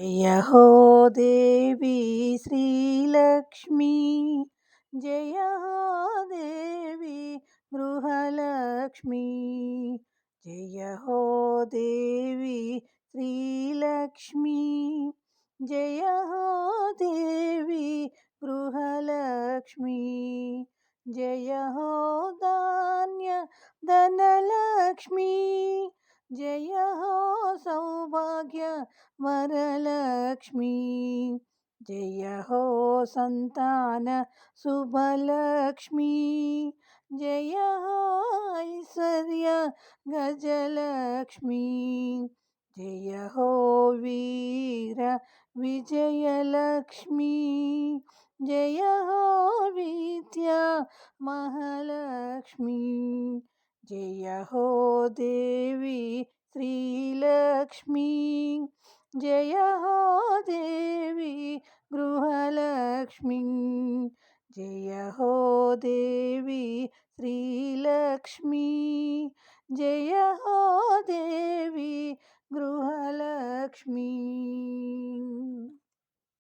जय हो देवी श्रीलक्ष्मी जय हो देवी गृहलक्ष्मी जय हो देवी श्रीलक्ष्मी जय हो देवी गृहलक्ष्मी जय हो धान्य धनलक्ष्मी, जय वरलक्ष्मी। जय हो सन्तान शुभलक्ष्मी जय हो ऐश्वर्य गजलक्ष्मी। जय हो वीर विजयलक्ष्मी। जय हो विद्या महालक्ष्मी। जय हो देवी श्रीलक्ष्मी। जय हो देवी गृहलक्ष्मी। जय हो देवी श्रीलक्ष्मी। जय हो देवी गृहलक्ष्मी।